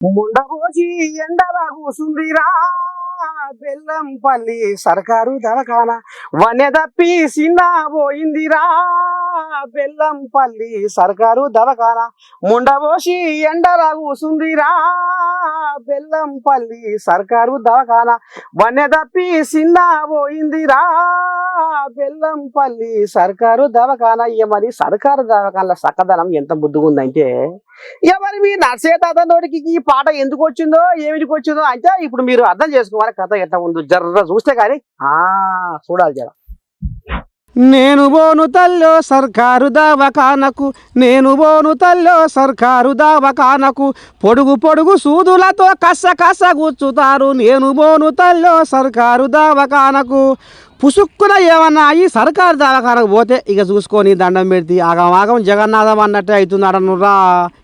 ముండబోసి ఎండలా కూసుందిరా. బెల్లంపల్లి సర్కారు దవాఖాన. వనె తప్పి సిన్న పోయిందిరా. బెల్లంపల్లి సర్కారు దవాఖాన. ముండబోసి ఎండలా కూసుందిరా. బెల్లంపల్లి సర్కారు దవాఖానా. వన్నె తప్పి సిన్న పోయిందిరా. బెల్లంపల్లి సర్కారు దవాఖానా. ఇక మరి సర్కారు దవాఖాన సక్కదనం ఎంత బుద్ధిగుందంటే ఇక మరి మీ నర్సే తాత నోటికి ఈ పాట ఎందుకు వచ్చిందో ఏమిటికి వచ్చిందో అంటే ఇప్పుడు మీరు అర్థం చేసుకోవాలి కథ ఎట్లా ఉందో. జర్ర చూస్తే కానీ ఆ చూడాలి జర. నేను బోను తల్లో సర్కారు దావకానకు నేను బోను తల్లో సర్కారు దావకానకు పొడుగు పొడుగు సూదులతో కస్స కస్స గుచ్చుతారు నేను బోను తల్లో సర్కారు దావకానకు పుసుక్కున ఏమన్నా అయ్యి సర్కారు దవాఖానకు పోతే ఇక చూసుకొని దండం పెడితే ఆగం ఆగం జగన్నాథం అన్నట్టే అవుతుంది అడనురా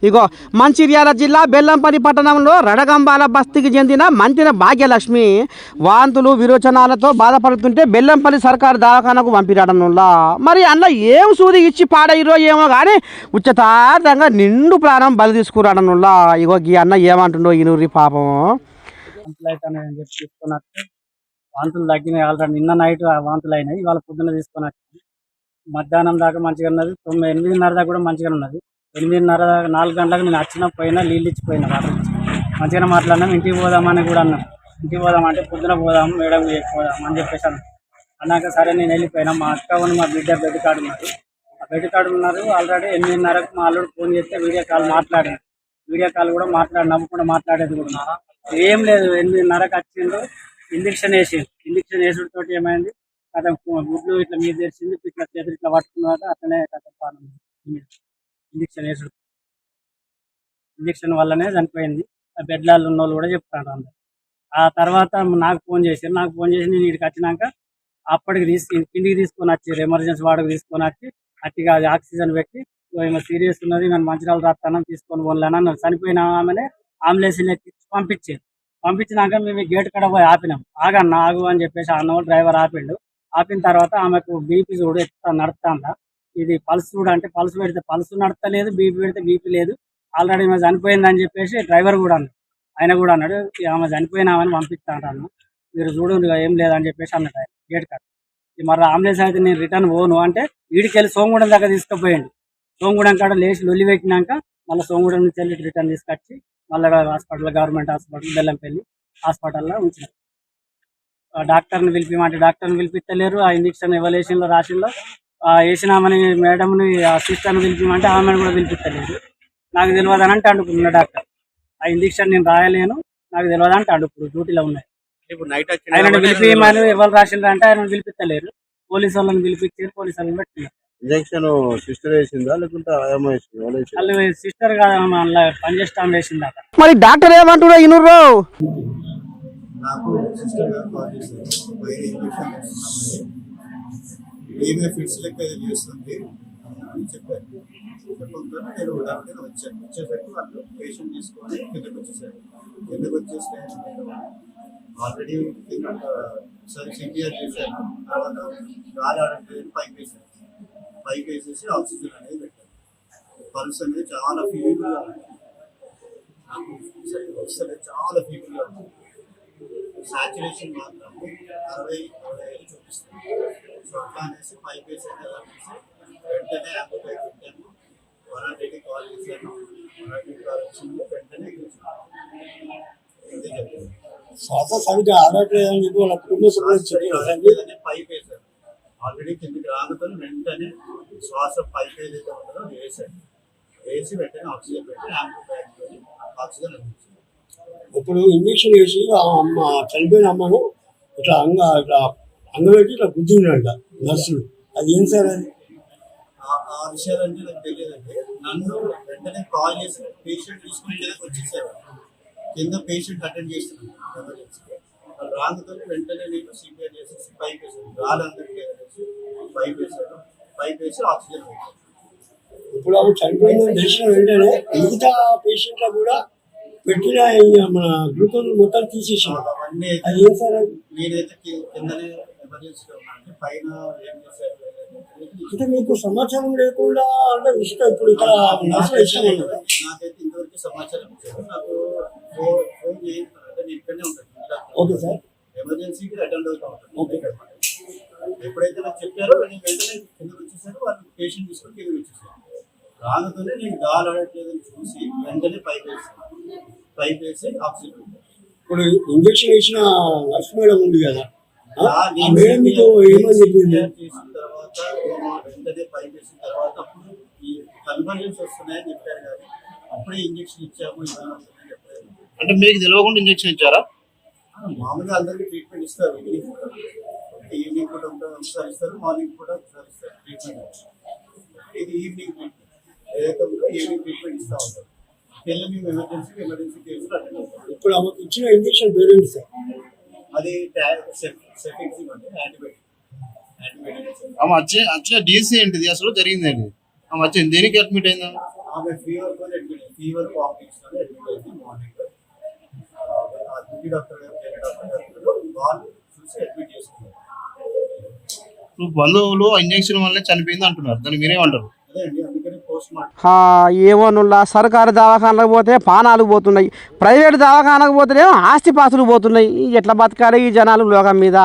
ఇగో మంచిర్యాల జిల్లా బెల్లంపల్లి పట్టణంలో రడగంబాల బస్తీకి చెందిన మంత్రిన భాగ్యలక్ష్మి వాంతులు విరోచనాలతో బాధపడుతుంటే బెల్లంపల్లి సర్కారు దవాఖానకు పంపిరాడనులా మరి అందులో ఏం సూది ఇచ్చి పాడయిరో ఏమో కానీ ఉచితార్థంగా నిండు ప్రాణం బలి తీసుకురాడనులా ఇగో ఈ అన్న ఏమంటుండో ఈ నూరి పాపం వాంతులు వాంతులు తగ్గినాయి ఆల్రెడీ. నిన్న నైట్ వాంతులు అయినాయి. ఇవాళ పొద్దున్న తీసుకున్నట్టు మధ్యాహ్నం దాకా మంచిగా ఉన్నది. తొమ్మిది ఎనిమిదిన్నర దాకా కూడా మంచిగా ఉన్నది. ఎనిమిదిన్నర దాకా నాలుగు గంటలకు నేను వచ్చిన పోయినా నీళ్ళు ఇచ్చిపోయినా వాటర్ మంచిగానే మాట్లాడినాం. ఇంటికి పోదామని కూడా అన్నాం. ఇంటికి పోదామంటే పొద్దున పోదాం మేడం పోదాం అని చెప్పేసి అన్నాం. అన్నాక సరే నేను వెళ్ళిపోయినా. మా అక్క ఉన్న మా బిడ్డ బెడ్ కార్డు ఉన్నారు. ఆ బెడ్ కార్డు ఉన్నారు. ఆల్రెడీ ఎనిమిదిన్నరకు మా అల్లుడు ఫోన్ చేస్తే వీడియో కాల్ మాట్లాడాను వీడియో కాల్ కూడా మాట్లాడి నమ్మకుండా మాట్లాడేది కూడా ఏం లేదు. ఎనిమిదిన్నరకు వచ్చిండు ఇంజక్షన్ వేసి ఇంజక్షన్ వేసుడు తోటి ఏమైంది కథ గుడ్లు ఇట్లా మీద తెరిచింది ఇట్లా చేతులు ఇట్లా పట్టుకున్న అట్లనే కథ పానం ఇంజక్షన్ వేసుడు ఇంజక్షన్ వల్లనే చనిపోయింది. ఆ బెడ్లాలు ఉన్న వాళ్ళు కూడా చెప్తారు అందరు. ఆ తర్వాత నాకు ఫోన్ చేశారు. నాకు ఫోన్ చేసి నేను ఇక్కడికి వచ్చినాక అప్పటికి తీసు కిందికి తీసుకొని వచ్చారు. ఎమర్జెన్సీ వాడికి తీసుకొని వచ్చి అట్టిగా అది ఆక్సిజన్ పెట్టి ఈమె సీరియస్ ఉన్నది. నన్ను మంచిరాలు రాస్తాను తీసుకొని పోలేనా నన్ను చనిపోయిన ఆమెనే అంబులెన్స్ పంపించారు. పంపించినాక మేము గేట్ కడ పోయి ఆపినాం. ఆగన్న ఆగు అని చెప్పేసి అన్న డ్రైవర్ ఆపిండు. ఆపిన తర్వాత ఆమెకు బీపీ చూడు ఎత్తా నడుతుందా ఇది పల్స్ చూడు అంటే పల్స్ పెడితే పల్స్ నడతలేదు బీపీ పెడితే బీపీ లేదు. ఆల్రెడీ మేము చనిపోయింది అని చెప్పేసి డ్రైవర్ కూడా అన్నాడు. ఆయన కూడా అన్నాడు "ఈ ఆమె చనిపోయినామని పంపిస్తాను మీరు చూడండి ఏం లేదని చెప్పేసి అన్నాడు ఆయన గేట్ కాడ. ఈ మరి అంబులెన్స్ అయితే నేను రిటర్న్ పోను అంటే వీడికి వెళ్ళి సోమగూడెం దాకా తీసుకుపోయిండు. సోమగూడెం కాడ లేచి లొల్లి పెట్టినాక మళ్ళీ సోమగూడెం నుంచి వెళ్ళి రిటర్న్ తీసుకొచ్చి మళ్ళీ హాస్పిటల్ గవర్నమెంట్ హాస్పిటల్ బెల్లంపల్లి హాస్పిటల్లో ఉంచిన. ఆ డాక్టర్ని పిలిపిమంటే డాక్టర్ని పిలిపిస్తలేరు. ఆ ఇంజక్షన్ ఎవలేషన్లో రాసిందో ఆ వేసినామని మేడంని ఆ సిస్టర్ని పిలిపిమంటే ఆమెను కూడా పిలిపిస్తలేదు నాకు తెలియదు అని అంటే అంటుకున్న డాక్టర్. ఆ ఇంజక్షన్ నేను రాయలేను నాకు తెలియదు అంటే అంటు ఇప్పుడు డ్యూటీలో ఉన్నాయి. ఇప్పుడు నైట్ ఆయన పిలిపిమని ఎవరు రాసిండ్రు అంటే ఆయన పిలిపిస్తలేరు. పోలీసు వాళ్ళని పిలిపించారు పోలీసు వాళ్ళని పెట్టినారు ఇంజక్షన్ సిస్టర్ వేసిందా? లేకుంటే ఆయమ్మ వేసిందా? వాళ్ళు వేసిందా? సిస్టర్ అందులో పనిచేస్తాం వేసిందాక మరి డాక్టర్ ఏమంటుడో ఇనుర్రో నాకు సిస్టర్ గారు కాల్ చేశారు. వైర్ ఇంజక్షన్ వేస్తున్నామని ఏమే ఫిట్స్ లెక్క చేస్తుంది? అని చెప్పారు. చెప్పడంతో నేను ఉదాహరణ వచ్చాను వచ్చేసరికి వాళ్ళు పేషెంట్ తీసుకొని కిందకు వచ్చేసారు. కిందకు వచ్చేస్తే నేను ఆల్రెడీ సిపిఆర్ చేశాను. తర్వాత ఆడట్లేదు పైకి వేసాను పైకి వేసేసి ఆక్సిజన్ అనేది పెట్టాను పల్స్ అనేది చాలా ఫీల్గా నాకు వస్తుంది చాలా ఫీల్గా ఉంది. సాచురేషన్ మాత్రం అరవై అరవై ఐదు చూపిస్తుంది. సో అట్లా అనేసి ఫైవ్ డేస్ అనేసి వెంటనే పెట్టాను. వన్ హండ్రెడ్కి కాల్ చేశాను. హండ్రెడ్ కాల్ వచ్చింది. వెంటనే శ్వాస సరిగ్గా ఆడట్లేదు అని చెప్పి వాళ్ళ కుటుంబ సభ్యులు చెప్పారు. పైప్ వేశారు. ఆల్రెడీ కిందకి రాకపోతే వెంటనే శ్వాస పైప్ ఏదైతే ఉంటుందో వేసాడు వేసి వెంటనే ఆక్సిజన్ పెట్టి ఆంబులెన్స్ ఆక్సిజన్ అందించారు ఇప్పుడు ఇంజక్షన్ వేసి ఆ అమ్మ చనిపోయిన అమ్మను ఇట్లా అంగ ఇట్లా అంగబెట్టి ఇట్లా గుద్దిండంట నర్సులు. అది ఏం సార్ అది? ఆ- విషయాలన్నీ నాకు తెలియదండి. నన్ను వెంటనే కాల్ చేసి పేషెంట్ తీసుకుని కిందకి వచ్చేసారు. కింద పేషెంట్ అటెండ్ చేస్తున్నాను ఎమర్జెన్సీకి వాళ్ళు రాకపోతే వెంటనే నేను సిపిఆర్ చేసేసి పైప్ వేసాను వేసి పైప్ వేసాను పైప్ వేసి ఆక్సిజన్ పెట్టాను ఇప్పుడు ఆమె చనిపోయిందని తెలిసిన వెంటనే మిగతా పేషెంట్లకు కూడా పెట్టిన మన గ్లూకోజ్ మొత్తం తీసేసారు అవన్నీ అది ఏం సార్ అది? నేనైతే కి- కిందనే ఎమర్జెన్సీలో ఉన్నాను. పైన ఏం చేశారు? అంటే మీకు సమాచారం లేకుండా అంటే ఇష్టం ఇప్పుడు ఇక్కడ నర్సులు ఇష్టం ఉండదు నాకైతే ఇంతవరకు సమాచారం ఇచ్చారు. నాకు ఫోన్ ఫోన్ చేయండి అంటే నేను ఇక్కడనే ఉంటాను. Okay sir. ఎమర్జెన్సీకి అటెండ్ అవుతా ఉంటాను. ఓకే. ఎప్పుడైతే నాకు చెప్పారో నేను వెంటనే కిందకి వచ్చేసాను వాళ్ళు పేషెంట్ తీసుకొని కిందకి వచ్చేసాను రాగానే నేను గాలి ఆడట్లేదని చూసి వెంటనే పైకి వేసాను పైకి వేసి ఆక్సిజన్. ఇప్పుడు ఇంజక్షన్ వేసిన నర్స్ మేడం ఉంది కదా? మేడం మీతో ఏమని చెప్పింది? చేసిన తర్వాత వెంటనే పైకి వేసిన తర్వాత అప్పుడు ఈ కన్వర్జెన్స్ వస్తున్నాయని చెప్పారు కానీ అప్పుడే ఇంజక్షన్ ఇచ్చాము ఇవన్నీ వస్తున్నాయని చెప్పలేదు అంటే మీకు తెలియకుండా ఇంజక్షన్ ఇచ్చారా? మామూలుగా అందరికీ ట్రీట్మెంట్ ఇస్తారు. ఈవినింగ్ కూడా ఒకసారి ఇస్తారు మార్నింగ్ కూడా ఒకసారి ఇస్తారు ట్రీట్మెంట్ ఇది ఈవినింగ్ ట్రీట్మెంట్ ఏదైతే ఉందో ఈవినింగ్ ట్రీట్మెంట్ ఇస్తూ ఉంటారు పిల్లలు మేము ఎమర్జెన్సీ ఎమర్జెన్సీ కేసులు అటెండ్ అవుతాం. ఇప్పుడు ఆమెకు ఇచ్చిన ఇంజక్షన్ పేరేంటి సార్? అది సెఫిక్సిమ్ అంటే యాంటీబయాటిక్ యాంటీబయాటిక్ ఆమె వచ్చే వచ్చిన డీసీ ఏంటిది? అసలు జరిగింది ఏంటి ఆమె వచ్చింది దేనికి అడ్మిట్ అయిందా ఆమె? ఫీవర్తో అడ్మిట్ ఫీవర్ వామిటింగ్స్ అడ్మిట్ అయింది మార్నింగ్ డాక్టర్ గారు డాక్టర్ గారు వాళ్ళు చూసి అడ్మిట్ చేసుకున్నారు. బంధువులు ఇంజక్షన్ వల్లే చనిపోయింది అంటున్నారు. దాన్ని మీరేమంటారు అదే అండి అందుకని పోస్ట్ మార్టం. ఆ, ఏమో నుల్లా సర్కారు దవాఖానలకు పోతే పానాలు పోతున్నాయి. ప్రైవేట్ దవాఖానకు పోతేనేమో ఆస్తి పాస్తులు పోతున్నాయి ఎట్లా బతకాలి ఈ జనాలు లోకం మీద?